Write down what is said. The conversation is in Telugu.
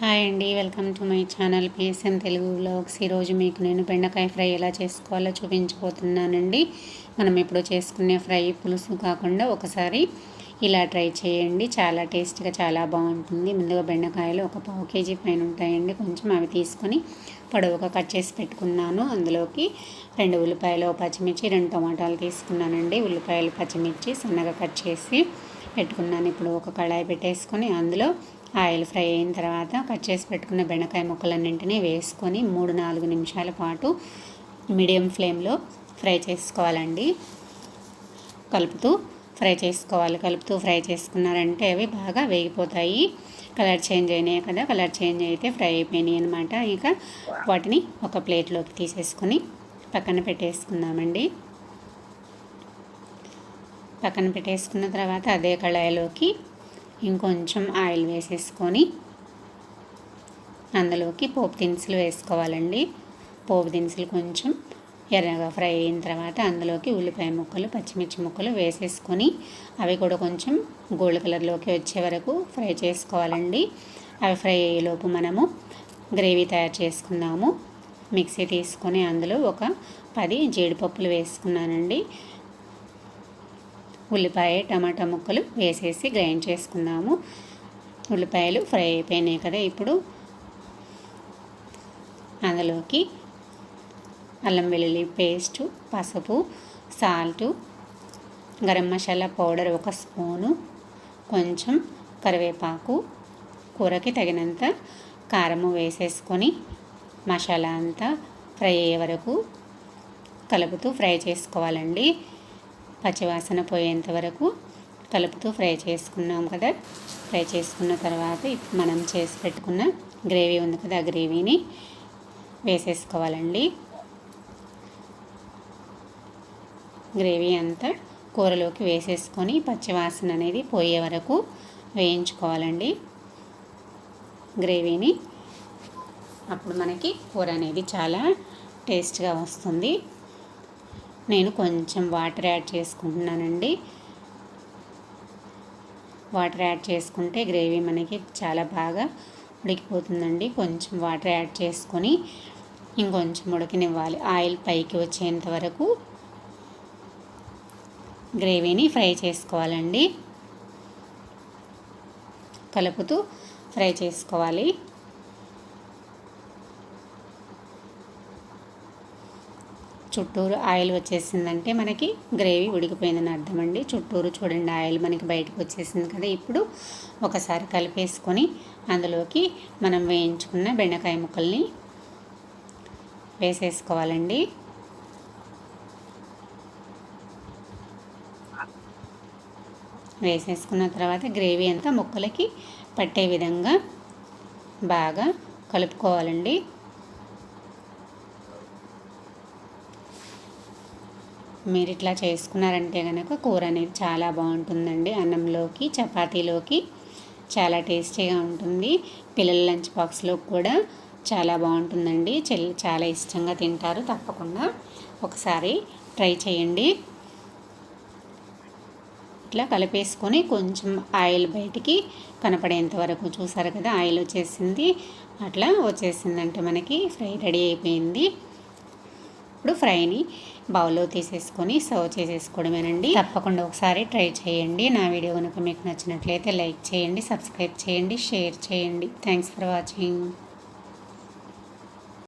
హాయ్ అండి welcome to my channel PSM Telugu blogs ఈరోజు మీకు నేను బెండకాయ ఫ్రై ఎలా చేసుకోవాలో చూపించబోతున్నానండి. మనం ఇప్పుడు చేసుకునే ఫ్రై పులుసు కాకుండా ఒకసారి ఇలా ట్రై చేయండి. చాలా టేస్ట్గా చాలా బాగుంటుంది. ముందుగా బెండకాయలు ఒక పావు కేజీ పైన ఉంటాయండి. కొంచెం అవి తీసుకొని పొడవుగా కట్ చేసి పెట్టుకున్నాను. అందులోకి రెండు ఉల్లిపాయలు పచ్చిమిర్చి రెండు టమాటాలు తీసుకున్నానండి. ఉల్లిపాయలు పచ్చిమిర్చి సన్నగా కట్ చేసి పెట్టుకున్నాను. ఇప్పుడు ఒక కళాయి పెట్టేసుకొని అందులో ఆయిల్ ఫ్రై అయిన తర్వాత కట్ చేసి పెట్టుకున్న బెండకాయ ముక్కలన్నింటినీ వేసుకొని మూడు నాలుగు నిమిషాల పాటు మీడియం ఫ్లేమ్లో ఫ్రై చేసుకోవాలండి. కలుపుతూ ఫ్రై చేసుకోవాలి. కలుపుతూ ఫ్రై చేసుకున్నారంటే అవి బాగా వేగిపోతాయి. కలర్ చేంజ్ అయినాయి కదా కలర్ చేంజ్ అయితే ఫ్రై అయిపోయినాయి అనమాట ఇక వాటిని ఒక ప్లేట్లోకి తీసేసుకొని పక్కన పెట్టేసుకుందామండి. పక్కన పెట్టేసుకున్న తర్వాత అదే కళాయిలోకి ఇంకొంచెం ఆయిల్ వేసేసుకొని అందులోకి పోపు దినుసులు వేసుకోవాలండి. పోపు దినుసులు కొంచెం ఎర్రగా ఫ్రై అయిన తర్వాత అందులోకి ఉల్లిపాయ ముక్కలు పచ్చిమిర్చి ముక్కలు వేసేసుకొని అవి కూడా కొంచెం గోల్డ్ కలర్లోకి వచ్చే వరకు ఫ్రై చేసుకోవాలండి. అవి ఫ్రై అయ్యేలోపు మనము గ్రేవీ తయారు చేసుకుందాము. మిక్సీ తీసుకొని అందులో ఒక పది జీడిపప్పులు వేసుకున్నానండి. ఉల్లిపాయ టమాటా ముక్కలు వేసేసి గ్రైండ్ చేసుకుందాము. ఉల్లిపాయలు ఫ్రై అయిపోయినాయి కదా ఇప్పుడు. అందులోకి అల్లం వెల్లుల్లి పేస్టు పసుపు సాల్టు గరం మసాలా పౌడర్ ఒక స్పూను కొంచెం కరివేపాకు కూరకి తగినంత కారము వేసేసుకొని మసాలా అంతా ఫ్రై అయ్యే వరకు కలుపుతూ ఫ్రై చేసుకోవాలండి. పచ్చివాసన పోయేంత వరకు కలుపుతూ ఫ్రై చేసుకున్నాం కదా. ఫ్రై చేసుకున్న తర్వాత మనం చేసి పెట్టుకున్న గ్రేవీ ఉంది కదా ఆ గ్రేవీని వేసేసుకోవాలండి. గ్రేవీ అంతా కూరలోకి వేసేసుకొని పచ్చివాసన అనేది పోయే వరకు వేయించుకోవాలండి. గ్రేవీని అప్పుడు మనకి కూర అనేది చాలా టేస్ట్గా వస్తుంది. నేను కొంచెం వాటర్ యాడ్ చేసుకుంటున్నానండి. వాటర్ యాడ్ చేసుకుంటే గ్రేవీ మనకి చాలా బాగా ఉడికిపోతుందండి. కొంచెం వాటర్ యాడ్ చేసుకొని ఇంకొంచెం ఉడకనివ్వాలి. ఆయిల్ పైకి వచ్చేంత వరకు గ్రేవీని ఫ్రై చేసుకోవాలండి. కలుపుతూ ఫ్రై చేసుకోవాలి. చుట్టూరు ఆయిల్ వచ్చేసిందంటే మనకి గ్రేవీ ఉడికిపోయిందని అర్థం అండి చుట్టూరు చూడండి ఆయిల్ మనకి బయటకు వచ్చేసింది కదా. ఇప్పుడు ఒకసారి కలిపేసుకొని అందులోకి మనం వేయించుకున్న బెండకాయ ముక్కల్ని వేసేసుకోవాలండి. వేసేసుకున్న తర్వాత గ్రేవీ అంతా ముక్కలకి పట్టే విధంగా బాగా కలుపుకోవాలండి. మీరు ఇట్లా చేసుకున్నారంటే కనుక కూర అనేది చాలా బాగుంటుందండి. అన్నంలోకి చపాతీలోకి చాలా టేస్టీగా ఉంటుంది. పిల్లల లంచ్ బాక్స్లో కూడా చాలా బాగుంటుందండి. చాలా ఇష్టంగా తింటారు. తప్పకుండా ఒకసారి ట్రై చేయండి. ఇట్లా కలిపేసుకొని కొంచెం ఆయిల్ బయటికి కనపడేంత వరకు చూసారు కదా ఆయిల్ వచ్చేసింది. అట్లా వచ్చేసిందంటే మనకి. ఫ్రై రెడీ అయిపోయింది. ఇప్పుడు ఫ్రైని బౌల్లో తీసేసుకొని సర్వ్ చేసేసుకోవడమేనండి. తప్పకుండా ఒకసారి ట్రై చేయండి. నా వీడియో కనుక మీకు నచ్చినట్లయితే లైక్ చేయండి సబ్స్క్రైబ్ చేయండి షేర్ చేయండి. Thanks for watching.